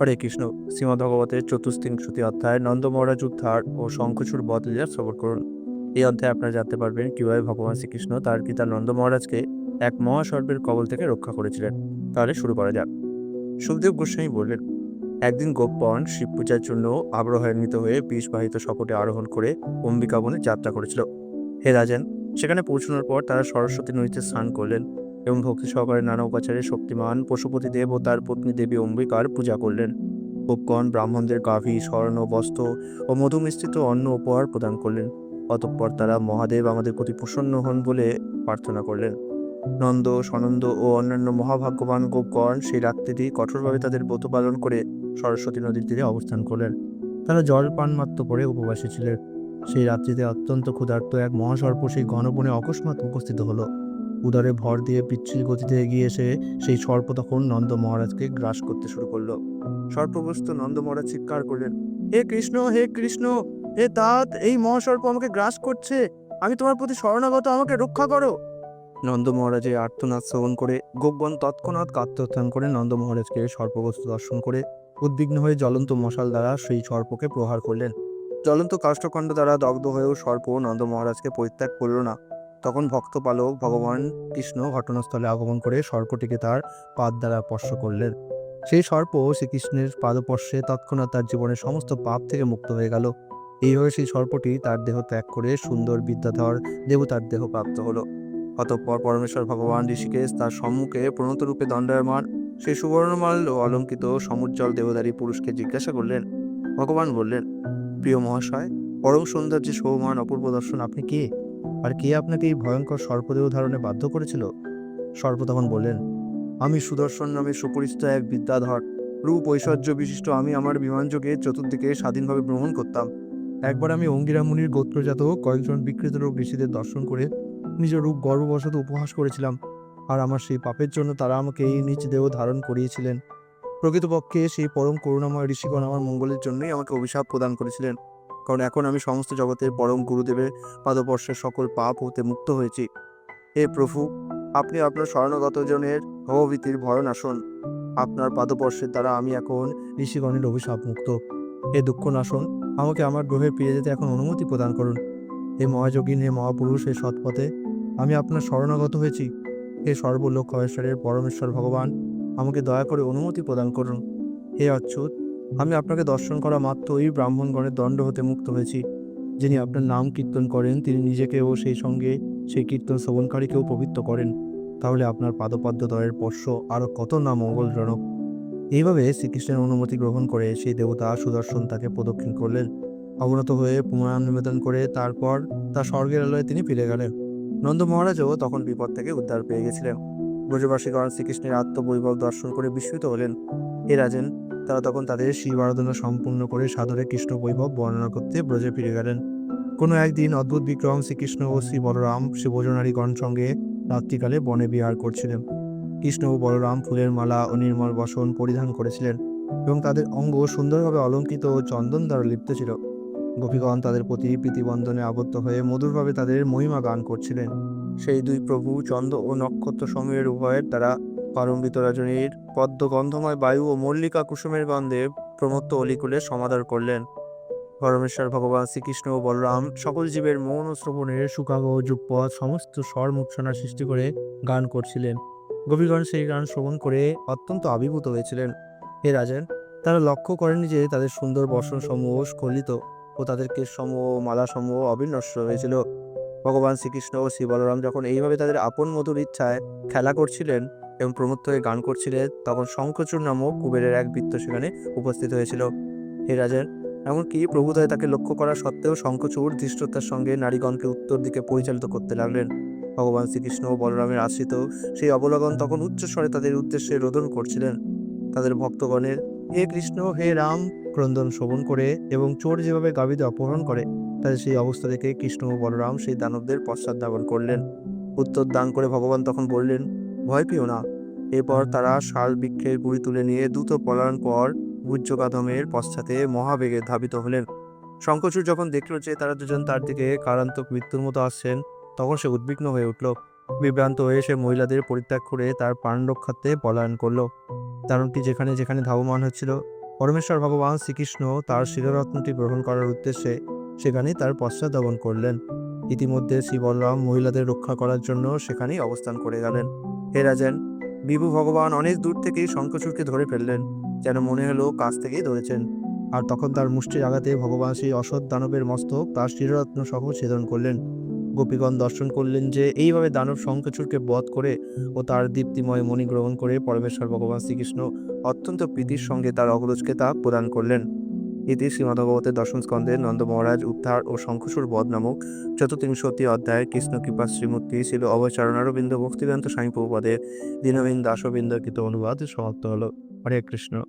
হরে কৃষ্ণ। শ্রীমদ ভগবতের চতুর্থিংশতি অধ্যায় নন্দ মহারাজ উদ্ধার ও শঙ্খচূড় বদলীলা শ্রবণ করুন। এই অধ্যায়ে আপনারা জানতে পারবেন কীভাবে ভগবান শ্রীকৃষ্ণ তার পিতা নন্দ মহারাজকে এক মহাসর্পের কবল থেকে রক্ষা করেছিলেন। তাহলে শুরু করা যাক। সুখদেব গোস্বামী বললেন, একদিন গোপন শিব পূজার জন্য আগ্রহান্বিত হয়ে বিষবাহিত শকটে আরোহণ করে অম্বিকা বনে যাত্রা করেছিল। হে রাজেন, সেখানে পৌঁছানোর পর তারা সরস্বতী নদীতে স্নান করলেন। এবং ভক্তি সহকারে নানা উপাচারে শক্তিমান পশুপতি দেব ও তার পত্নী দেবী অম্বিকার পূজা করলেন। উপকণ ব্রাহ্মণদের গাভী, স্বর্ণ, বস্ত্র ও মধু মিশ্রিত অন্ন উপহার প্রদান করলেন। অতঃপর তারা মহাদেব আমাদের প্রতি প্রসন্ন হন বলে প্রার্থনা করলেন। নন্দ সনন্দ ও অন্যান্য মহাভাগ্যবান গোপগণ সেই রাত্রিটি কঠোরভাবে তাদের ব্রত পালন করে সরস্বতী নদীর তীরে অবস্থান করলেন। তারা জল পান মাত্র করে উপবাসী ছিলেন। সেই রাত্রিতে অত্যন্ত ক্ষুধার্ত এক মহাসর্প সেই ঘনবনে অকস্মাৎ উপস্থিত হলো। উদরে ভর দিয়ে পিচ্ছিল গতিতে এগিয়ে এসে সেই সর্প তখন নন্দ মহারাজকে গ্রাস করতে শুরু করল। সর্পগ্রস্ত নন্দ মহারাজ চিৎকার করলেন, হে কৃষ্ণ হে কৃষ্ণ, হে তাত এই মহাসর্প আমাকে গ্রাস করছে। আমি তোমার প্রতি শরণাগত, আমাকে রক্ষা করো। নন্দ মহারাজের আর্তনাদ শ্রবণ করে গোপগণ তৎক্ষণাৎ কাত্যোত্থান করে নন্দ মহারাজকে সর্পগ্রস্ত দর্শন করে উদ্বিগ্ন হয়ে জ্বলন্ত মশাল দ্বারা সেই সর্পকে প্রহার করলেন। জ্বলন্ত কাষ্ঠখণ্ড দ্বারা দগ্ধ হয়েও সর্প নন্দ মহারাজকে পরিত্যাগ করল না। তখন ভক্ত পালক ভগবান কৃষ্ণ ঘটনাস্থলে আগমন করে সর্পটিকে তার পাদ দ্বারা স্পর্শ করলেন। সেই সর্প শ্রীকৃষ্ণের পাদপর্শে তৎক্ষণাৎ তার জীবনের সমস্ত পাপ থেকে মুক্ত হয়ে গেল। এইভাবে সেই সর্পটি তার দেহ ত্যাগ করে সুন্দর বিদ্যাধর দেবতার দেহ প্রাপ্ত হলো। অতঃপর পরমেশ্বর ভগবান ঋষিকেশ তার সম্মুখে প্রণত রূপে দণ্ডায়মান সেই সুবর্ণমাল ও অলঙ্কিত সমুজ্জ্বল দেবদারী পুরুষকে জিজ্ঞাসা করলেন। ভগবান বললেন, প্রিয় মহাশয়, পরম সৌন্দর্যে সৌমান অপূর্ব দর্শন আপনি কে? আর কে আপনাকে এই ভয়ঙ্কর সর্পদেহ ধারণে বাধ্য করেছিল? সর্প তখন বললেন, আমি সুদর্শন নামে সুপরিচিত এক বিদ্যাধর। রূপ ঐশ্বর্য বিশিষ্ট আমি আমার বিমানযোগে চতুর্দিকে স্বাধীনভাবে ভ্রমণ করতাম। একবার আমি অঙ্গিরা মুনির গোত্রজাত কয়েকজন বিকৃত রূপ ঋষিদের দর্শন করে নিজ রূপ গর্ববশত উপহাস করেছিলাম। আর আমার সেই পাপের জন্য তারা আমাকে এই নিজ দেহ ধারণ করিয়েছিলেন। প্রকৃতপক্ষে সেই পরম করুণাময় ঋষিগণ আমার মঙ্গলের জন্যই আমাকে অভিশাপ প্রদান করেছিলেন। কারণ এখন আমি সমস্ত জগতের পরম গুরুদেবের পাদপর্শের সকল পাপ হতে মুক্ত হয়েছি। হে প্রভু, আপনি আপনার শরণগত জনের ভবভীতির ভরণ আসন। আপনার পাদপর্শের দ্বারা আমি এখন ঋষিগণের অভিশাপ মুক্ত। হে দুঃখ নাশন আমাকে আমার গ্রহে ফিরে যেতে এখন অনুমতি প্রদান করুন। হে মহাযোগিন হে মহাপুরুষ, হে সৎপথে, আমি আপনার শরণাগত হয়েছি। হে সর্বলোক ক্ষয়েশ্বরের পরমেশ্বর ভগবান, আমাকে দয়া করে অনুমতি প্রদান করুন। হে অচ্যুত আমি আপনাকে দর্শন করা মাত্রই ব্রাহ্মণগণের দণ্ড হতে মুক্ত হয়েছি। যিনি আপনার নাম কীর্তন করেন, তিনি নিজেকেও সেই সঙ্গে সেই কীর্তন শ্রবণকারীকেও পবিত্র করেন। তাহলে আপনার পাদপদ্ম দয়ের স্পর্শ আরও কত না মঙ্গলজনক। এইভাবে শ্রীকৃষ্ণের অনুমতি গ্রহণ করে সেই দেবতা সুদর্শন তাকে প্রদক্ষিণ করলেন। অবনত হয়ে পুনরাম নিবেদন করে তারপর তার স্বর্গের আলোয় তিনি ফিরে গেলেন। নন্দ মহারাজও তখন বিপদ থেকে উদ্ধার পেয়ে গেছিলেন। ব্রজবাসীগণ শ্রীকৃষ্ণের আত্মবৈভব দর্শন করে বিস্মিত হলেন। এ রাজেন, তারা তখন তাদের শিব আরাধনা সম্পূর্ণ করে সাদরে কৃষ্ণ বৈভব বর্ণনা করতে ব্রজে ফিরে গেলেন। কোনো একদিন অদ্ভুত বিক্রম শ্রীকৃষ্ণ ও শ্রী বলরাম শ্রী ভোজনারীগণ সঙ্গে রাত্রিকালে বনে বিহার করছিলেন। কৃষ্ণ ও বলরাম ফুলের মালা ও নির্মল বসন পরিধান করেছিলেন এবং তাদের অঙ্গ সুন্দরভাবে অলঙ্কৃত ও চন্দন দ্বারা লিপ্ত ছিল। গোপীগণ তাদের প্রতি প্রীতিবন্ধনে আবদ্ধ হয়ে মধুরভাবে তাদের মহিমা গান করছিলেন। সেই দুই প্রভু চন্দ্র ও নক্ষত্র সময়ের উভয়ের দ্বারা পারম্বিত রজনীর পদ্ম গন্ধময় বায়ু ও মল্লিকা কুসুমের গন্ধে প্রমত্ত অলিকুলে সমাদর করলেন। পরমেশ্বর ভগবান শ্রীকৃষ্ণ ও বলরাম সকল জীবের মৌন শ্রবণের সুকাগ ও যুগপথ সমস্ত স্বর মূর্ছনা সৃষ্টি করে গান করছিলেন। গোপীগণ সেই গান শ্রবণ করে অত্যন্ত আবির্ভূত হয়েছিলেন। হে রাজেন, তারা লক্ষ্য করেনি যে তাদের সুন্দর বর্ষণ সমূহ স্খলিত ও তাদের কেশসমূহ ও মালাসমূহ অবিনষ্ট হয়েছিল। ভগবান শ্রীকৃষ্ণ ও শ্রী বলরাম যখন এইভাবে তাদের আপন মধুর ইচ্ছায় খেলা করছিলেন এবং প্রমত্ত হয়ে গান করছিলেন তখন শঙ্খচূড় নামক কুবেরের এক বৃত্ত সেখানে উপস্থিত হয়েছিল। হে রাজেন এমনকি প্রভুদয় তাকে লক্ষ্য করা সত্ত্বেও শঙ্খচূড় ধৃষ্টতার সঙ্গে নারীগণকে উত্তর দিকে পরিচালিত করতে লাগলেন। ভগবান শ্রীকৃষ্ণ ও বলরামের আশ্রিত সেই অবলগন তখন উচ্চস্বরে তাদের উদ্দেশ্যে রোদন করছিলেন। তাদের ভক্তগণের, হে কৃষ্ণ, হে রাম, ক্রন্দন শোভন করে এবং চোর যেভাবে গাভীতে অপহরণ করে তাদের সেই অবস্থা দেখে কৃষ্ণ ও বলরাম সেই দানবদের পশ্চাৎধাবন করলেন। উত্তর দান করে ভগবান তখন বললেন ভয় পেও না। এরপর তারা শাল বৃক্ষের গুড়ি তুলে নিয়ে দ্রুত পলায়ন পর গুজ্জকাধমের পশ্চাতে মহাবেগে ধাবিত হলেন। শঙ্করচূড় যখন দেখল যে তারা দুজন তার দিকে কারান্তক মৃত্যুর মতো আসছেন, তখন সে উদ্বিগ্ন হয়ে উঠল। বিভ্রান্ত হয়ে সে মহিলাদের পরিত্যাগ করে তার প্রাণ রক্ষার্থে পলায়ন করল। দানবটি যেখানে যেখানে ধাবমান হচ্ছিল, পরমেশ্বর ভগবান শ্রীকৃষ্ণ তার শিররত্নটি গ্রহণ করার উদ্দেশ্যে সেখানে তার পশ্চাদ্ধাবন করলেন। ইতিমধ্যে শ্রী বলরাম মহিলাদের রক্ষা করার জন্য সেখানেই অবস্থান করে গেলেন। হে রাজেন, বিভু ভগবান অনেক দূর থেকেই শঙ্খচূড়কে ধরে ফেললেন, যেন মনে হলো কাছ থেকেই ধরেছেন। আর তখন তার মুষ্টির আঘাতে ভগবান সেই অসৎ দানবের মস্তক তার শিররত্ন সহ ছেদন করলেন। গোপীগণ দর্শন করলেন যে, এইভাবে দানব শঙ্খচূড়কে বধ করে ও তার দীপ্তিময় মণি গ্রহণ করে পরমেশ্বর ভগবান শ্রীকৃষ্ণ অত্যন্ত প্রীতির সঙ্গে তার অগ্রজকে তা প্রদান করলেন। ইতি শ্রীমদ্ভগবতের দশম স্কন্ধে নন্দ মহারাজ উদ্ধার ও শঙ্খসুর বধ নামক চতুর্িংশতি অধ্যায়ে কৃষ্ণ কৃপা শ্রীমূর্তি ছিল অবচারণারবিন্দ ভক্তিবেদান্ত স্বামী প্রভুপদের দীনবিন্দ কৃত অনুবাদ সমাপ্ত হল। হরে কৃষ্ণ।